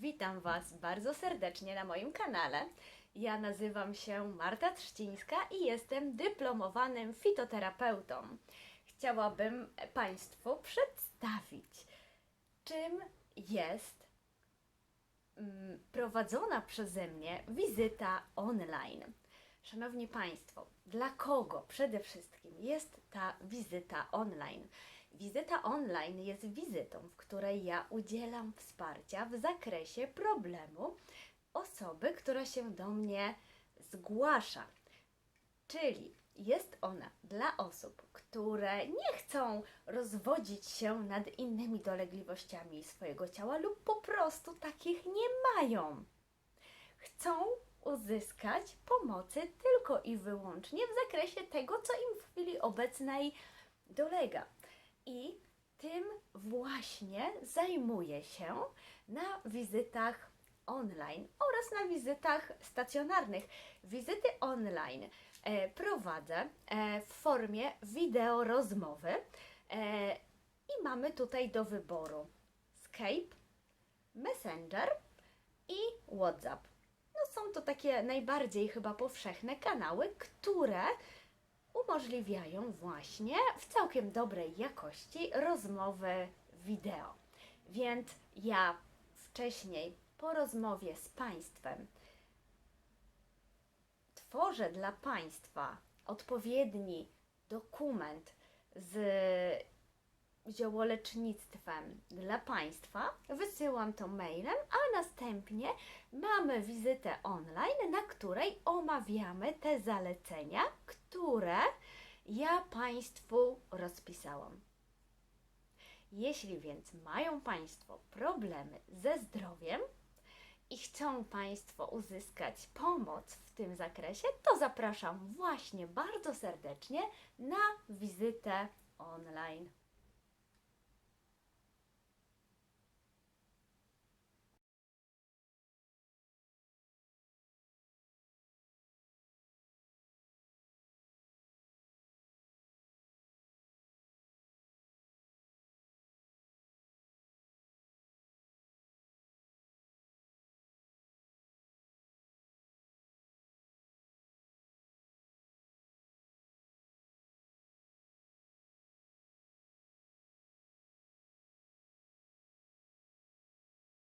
Witam Was bardzo serdecznie na moim kanale. Ja nazywam się Marta Trzcińska i jestem dyplomowanym fitoterapeutą. Chciałabym Państwu przedstawić, czym jest mm, prowadzona przeze mnie wizyta online. Szanowni Państwo, dla kogo przede wszystkim jest ta wizyta online? Wizyta online jest wizytą, w której ja udzielam wsparcia w zakresie problemu osoby, która się do mnie zgłasza. Czyli jest ona dla osób, które nie chcą rozwodzić się nad innymi dolegliwościami swojego ciała lub po prostu takich nie mają. Chcą uzyskać pomocy tylko i wyłącznie w zakresie tego, co im w chwili obecnej dolega. I tym właśnie zajmuję się na wizytach online oraz na wizytach stacjonarnych. Wizyty online e, prowadzę e, w formie wideo rozmowy e, i mamy tutaj do wyboru Skype, Messenger i WhatsApp. No są to takie najbardziej chyba powszechne kanały, które umożliwiają właśnie w całkiem dobrej jakości rozmowy wideo. Więc ja wcześniej po rozmowie z Państwem tworzę dla Państwa odpowiedni dokument z ziołolecznictwem dla Państwa, wysyłam to mailem, a następnie mamy wizytę online, na której omawiamy te zalecenia, które ja Państwu rozpisałam. Jeśli więc mają Państwo problemy ze zdrowiem i chcą Państwo uzyskać pomoc w tym zakresie, to zapraszam właśnie bardzo serdecznie na wizytę online.